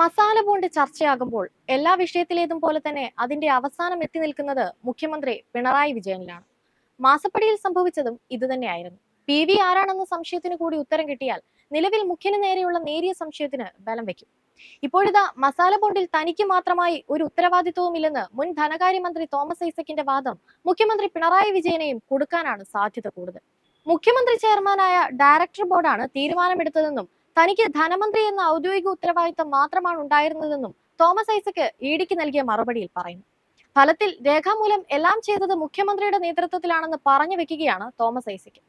Masala bond ചർച്ചയാകുമ്പോൾ എല്ലാ വിഷയത്തിലേതും പോലെ തന്നെ അതിന്റെ അവസാനം എത്തി നിൽക്കുന്നത് മുഖ്യമന്ത്രി പിണറായി വിജയനിലാണ്. മാസപ്പടിയിൽ സംഭവിച്ചതും ഇതുതന്നെയായിരുന്നു പി വി ആരാണെന്ന സംശയത്തിന് കൂടി ഉത്തരം കിട്ടിയാൽ നിലവിൽ മുഖ്യന് നേരെയുള്ള നേരിയ സംശയത്തിന് ബലം വെക്കും ഇപ്പോഴിതാ മസാല ബോണ്ടിൽ തനിക്ക് മാത്രമായി ഒരു ഉത്തരവാദിത്വവും ഇല്ലെന്ന് മുൻ ധനകാര്യമന്ത്രി തോമസ് ഐസക്കിന്റെ വാദം മുഖ്യമന്ത്രി പിണറായി വിജയനെയും കൊടുക്കാനാണ് സാധ്യത കൂടുതൽ. മുഖ്യമന്ത്രി ചെയർമാനായ ഡയറക്ടർ ബോർഡാണ് തീരുമാനമെടുത്തതെന്നും തനിക്ക് ധനമന്ത്രി എന്ന ഔദ്യോഗിക ഉത്തരവാദിത്തം മാത്രമാണ് ഉണ്ടായിരുന്നതെന്നും തോമസ് ഐസക്ക് ഇഡിക്ക് നൽകിയ മറുപടിയിൽ പറയുന്നു. ഫലത്തിൽ രേഖാമൂലം എല്ലാം ചെയ്തത് മുഖ്യമന്ത്രിയുടെ നേതൃത്വത്തിലാണെന്ന് പറഞ്ഞു വെക്കുകയാണ് തോമസ് ഐസക്ക്.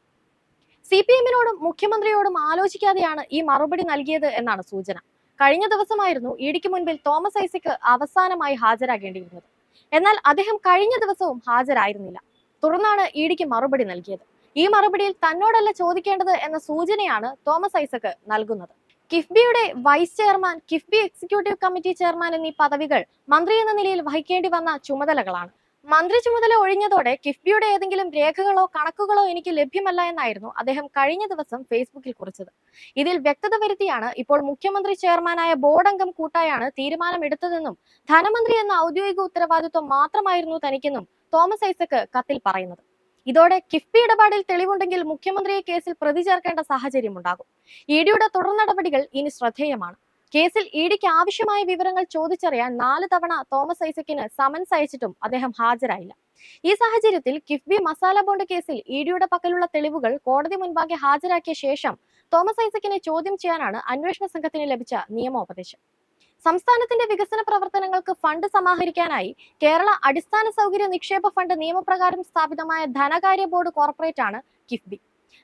സി പി എമ്മിനോടും മുഖ്യമന്ത്രിയോടും ആലോചിക്കാതെയാണ് ഈ മറുപടി നൽകിയത് എന്നാണ് സൂചന. കഴിഞ്ഞ ദിവസമായിരുന്നു ഇഡിക്ക് മുൻപിൽ തോമസ് ഐസക്ക് അവസാനമായി ഹാജരാകേണ്ടിയിരുന്നത്. എന്നാൽ അദ്ദേഹം കഴിഞ്ഞ ദിവസവും ഹാജരായിരുന്നില്ല. തുടർന്നാണ് ഇഡിക്ക് മറുപടി നൽകിയത്. ഈ മറുപടിയിൽ തന്നോടല്ല ചോദിക്കേണ്ടത് എന്ന സൂചനയാണ് തോമസ് ഐസക്ക് നൽകുന്നത്. കിഫ്ബിയുടെ vice chairman KIIFB executive committee chairman എന്നീ പദവികൾ മന്ത്രി എന്ന നിലയിൽ വഹിക്കേണ്ടി വന്ന ചുമതലകളാണ്. മന്ത്രി ചുമതല ഒഴിഞ്ഞതോടെ കിഫ്ബിയുടെ ഏതെങ്കിലും രേഖകളോ കണക്കുകളോ എനിക്ക് ലഭ്യമല്ല എന്നായിരുന്നു അദ്ദേഹം കഴിഞ്ഞ ദിവസം ഫേസ്ബുക്കിൽ കുറിച്ചത്. ഇതിൽ വ്യക്തത വരുത്തിയാണ് ഇപ്പോൾ മുഖ്യമന്ത്രി ചെയർമാനായ ബോർഡ് അംഗം കൂട്ടായാണ് തീരുമാനം എടുത്തതെന്നും ധനമന്ത്രി എന്ന ഔദ്യോഗിക ഉത്തരവാദിത്വം മാത്രമായിരുന്നു തനിക്കെന്നും തോമസ് ഐസക്ക് കത്തിൽ പറയുന്നത്. ഇതോടെ കിഫ്ബി ഇടപാടിൽ തെളിവുണ്ടെങ്കിൽ മുഖ്യമന്ത്രിയെ കേസിൽ പ്രതി ചേർക്കേണ്ട സാഹചര്യമുണ്ടാകും. ഇഡിയുടെ ഡിയുടെ തുടർ നടപടികൾ ഇനി ശ്രദ്ധേയമാണ്. കേസിൽ ഇഡിക്ക് ഡിക്ക് ആവശ്യമായ വിവരങ്ങൾ ചോദിച്ചറിയാൻ നാല് തവണ തോമസ് ഐസക്കിന് സമൻസ് അയച്ചിട്ടും അദ്ദേഹം ഹാജരായില്ല. ഈ സാഹചര്യത്തിൽ കിഫ്ബി മസാല ബോണ്ട് കേസിൽ ഇഡിയുടെ ഡിയുടെ പക്കലുള്ള തെളിവുകൾ കോടതി മുൻപാകെ ഹാജരാക്കിയ ശേഷം തോമസ് ഐസക്കിനെ ചോദ്യം ചെയ്യാനാണ് അന്വേഷണ സംഘത്തിന് ലഭിച്ച നിയമോപദേശം. സംസ്ഥാനത്തിന്റെ വികസന പ്രവർത്തനങ്ങൾക്ക് ഫണ്ട് സമാഹരിക്കാനായി കേരള അടിസ്ഥാന സൗകര്യ നിക്ഷേപ ഫണ്ട് നിയമപ്രകാരം സ്ഥാപിതമായ ധനകാര്യ ബോർഡ് കോർപ്പറേറ്റ് ആണ് കിഫ്ബി.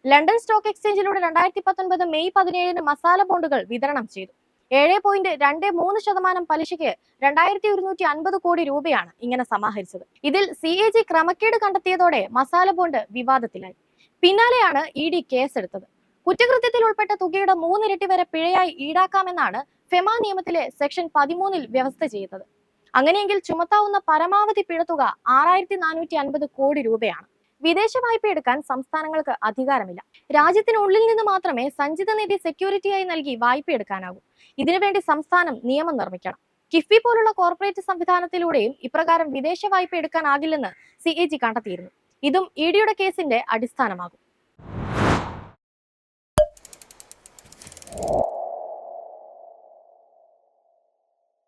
ലണ്ടൻ സ്റ്റോക്ക് എക്സ്ചേഞ്ചിലൂടെ രണ്ടായിരത്തി പത്തൊൻപത് മെയ് പതിനേഴിന് മസാല ബോണ്ടുകൾ വിതരണം ചെയ്തു. ഏഴ് പോയിന്റ് രണ്ട് മൂന്ന് ശതമാനം പലിശയ്ക്ക് രണ്ടായിരത്തി ഒരുന്നൂറ്റി അൻപത് കോടി രൂപയാണ് ഇങ്ങനെ സമാഹരിച്ചത്. ഇതിൽ സി എ ജി ക്രമക്കേട് കണ്ടെത്തിയതോടെ മസാല ബോണ്ട് വിവാദത്തിലായി. പിന്നാലെയാണ് ഇ ഡി കേസെടുത്തത്. കുറ്റകൃത്യത്തിൽ ഉൾപ്പെട്ട തുകയുടെ മൂന്നിരട്ടി വരെ പിഴയായി ഈടാക്കാമെന്നാണ് ഫെമ നിയമത്തിലെ സെക്ഷൻ പതിമൂന്നിൽ വ്യവസ്ഥ ചെയ്തത്. അങ്ങനെയെങ്കിൽ ചുമത്താവുന്ന പരമാവധി പിഴത്തുക ആറായിരത്തി നാനൂറ്റി അൻപത് കോടി രൂപയാണ്. വിദേശ വായ്പ എടുക്കാൻ സംസ്ഥാനങ്ങൾക്ക് അധികാരമില്ല. രാജ്യത്തിനുള്ളിൽ നിന്ന് മാത്രമേ സഞ്ചിത നിധി സെക്യൂരിറ്റിയായി നൽകി വായ്പ എടുക്കാനാകൂ. ഇതിനുവേണ്ടി സംസ്ഥാനം നിയമം നിർമ്മിക്കണം. കിഫ്ബി പോലുള്ള കോർപ്പറേറ്റ് സംവിധാനത്തിലൂടെയും ഇപ്രകാരം വിദേശ വായ്പ എടുക്കാനാകില്ലെന്ന് സി എ ജി കണ്ടെത്തിയിരുന്നു. ഇതും ഇ ഡിയുടെ കേസിന്റെ അടിസ്ഥാനമാകും.